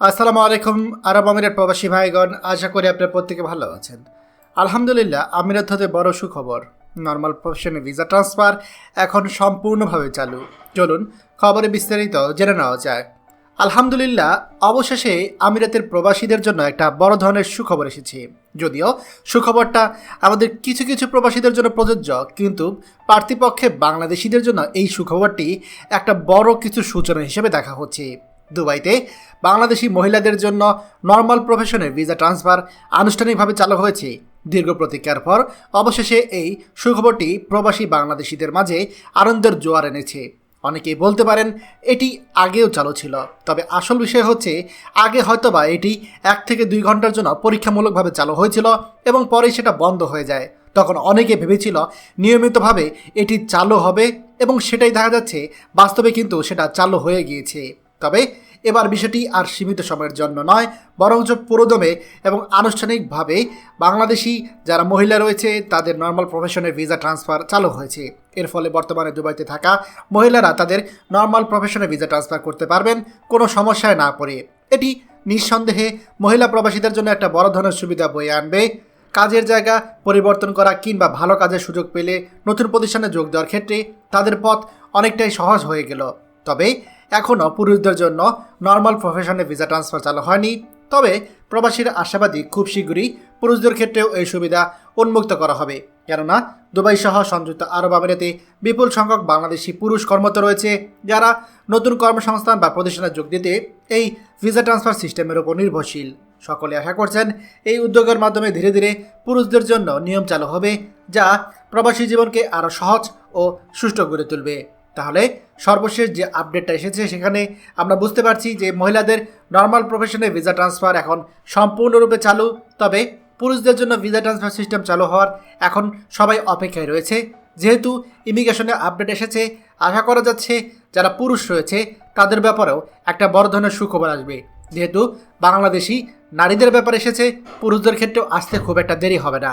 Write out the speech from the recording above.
আসসালামু আলাইকুম আরব আমিরাত প্রবাসী ভাইগণ, আশা করি আপনার প্রত্যেকে ভালো আছেন। আলহামদুলিল্লাহ, আমিরাত হতে বড় সুখবর। নর্মাল প্রফেশনে ভিসা ট্রান্সফার এখন সম্পূর্ণভাবে চালু। চলুন খবরে বিস্তারিত জেনে নেওয়া যায় আলহামদুলিল্লাহ, অবশেষে আমিরাতের প্রবাসীদের জন্য একটা বড় ধরনের সুখবর এসেছে। যদিও সুখবরটা আমাদের কিছু কিছু প্রবাসীদের জন্য প্রযোজ্য, কিন্তু পার্থিপক্ষে বাংলাদেশিদের জন্য এই সুখবরটি একটা বড় কিছু সূচনা হিসেবে দেখা হচ্ছে। দুবাইতে। বাংলাদেশি মহিলাদের জন্য নর্মাল প্রফেশনের ভিসা ট্রান্সফার আনুষ্ঠানিকভাবে চালু হয়েছে। দীর্ঘ প্রতীক্ষার পর অবশেষে এই সুখবরটি প্রবাসী বাংলাদেশিদের মাঝে আনন্দের জোয়ার এনেছে। অনেকেই বলতে পারেন এটি আগেও চালু ছিল, তবে আসল বিষয় হচ্ছে আগে হয়তোবা এটি এক থেকে দুই ঘণ্টার জন্য পরীক্ষামূলকভাবে চালু হয়েছিল এবং পরেই সেটা বন্ধ হয়ে যায়। তখন অনেকে ভেবেছিল নিয়মিতভাবে এটি চালু হবে এবং সেটাই দেখা যাচ্ছে, বাস্তবে কিন্তু সেটা চালু হয়ে গিয়েছে। তবে এবার বিষয়টি আর সীমিত সময়ের জন্য নয়, বরঞ্চ পুরোদমে এবং আনুষ্ঠানিকভাবে বাংলাদেশি যারা মহিলা রয়েছে, তাদের নর্মাল প্রফেশনের ভিসা ট্রান্সফার চালু হয়েছে। এর ফলে বর্তমানে দুবাইতে থাকা মহিলারা তাদের নর্মাল প্রফেশনে ভিসা ট্রান্সফার করতে পারবেন, কোনো সমস্যায় না পড়ে। এটি নিঃসন্দেহে মহিলা প্রবাসীদের জন্য একটা বড় ধরনের সুবিধা বয়ে আনবে। কাজের জায়গা পরিবর্তন করা কিংবা ভালো কাজের সুযোগ পেলে নতুন প্রতিষ্ঠানে যোগ দেওয়ার ক্ষেত্রে তাদের পথ অনেকটাই সহজ হয়ে গেল। তবে এখনও পুরুষদের জন্য নর্মাল প্রফেশনে ভিসা ট্রান্সফার চালু হয়নি। তবে প্রবাসীরা আশাবাদী খুব শীঘ্রই পুরুষদের ক্ষেত্রেও এই সুবিধা উন্মুক্ত করা হবে। কেননা দুবাই সহ সংযুক্ত আরব আমিরাতে বিপুল সংখ্যক বাংলাদেশি পুরুষ কর্মরত রয়েছে, যারা নতুন কর্মসংস্থান বা প্রতিষ্ঠানে যোগ দিতে এই ভিসা ট্রান্সফার সিস্টেমের উপর নির্ভরশীল। সকলে আশা করছেন এই উদ্যোগের মাধ্যমে ধীরে ধীরে পুরুষদের জন্য নিয়ম চালু হবে, যা প্রবাসী জীবনকে আরও সহজ ও সুষ্ঠু করে তুলবে। তাহলে সর্বশেষ যে আপডেটটা এসেছে, সেখানে আমরা বুঝতে পারছি যে মহিলাদের নর্মাল প্রফেশনে ভিসা ট্রান্সফার এখন সম্পূর্ণরূপে চালু। তবে পুরুষদের জন্য ভিসা ট্রান্সফার সিস্টেম চালু হওয়ার এখন সবাই অপেক্ষায় রয়েছে। যেহেতু ইমিগ্রেশনে আপডেট এসেছে, আশা করা যাচ্ছে যারা পুরুষ রয়েছে, তাদের ব্যাপারেও একটা বড় ধরনের সুখবর আসবে। যেহেতু বাংলাদেশি নারীদের ব্যাপারে এসেছে, পুরুষদের ক্ষেত্রেও আসতে খুব একটা দেরি হবে না।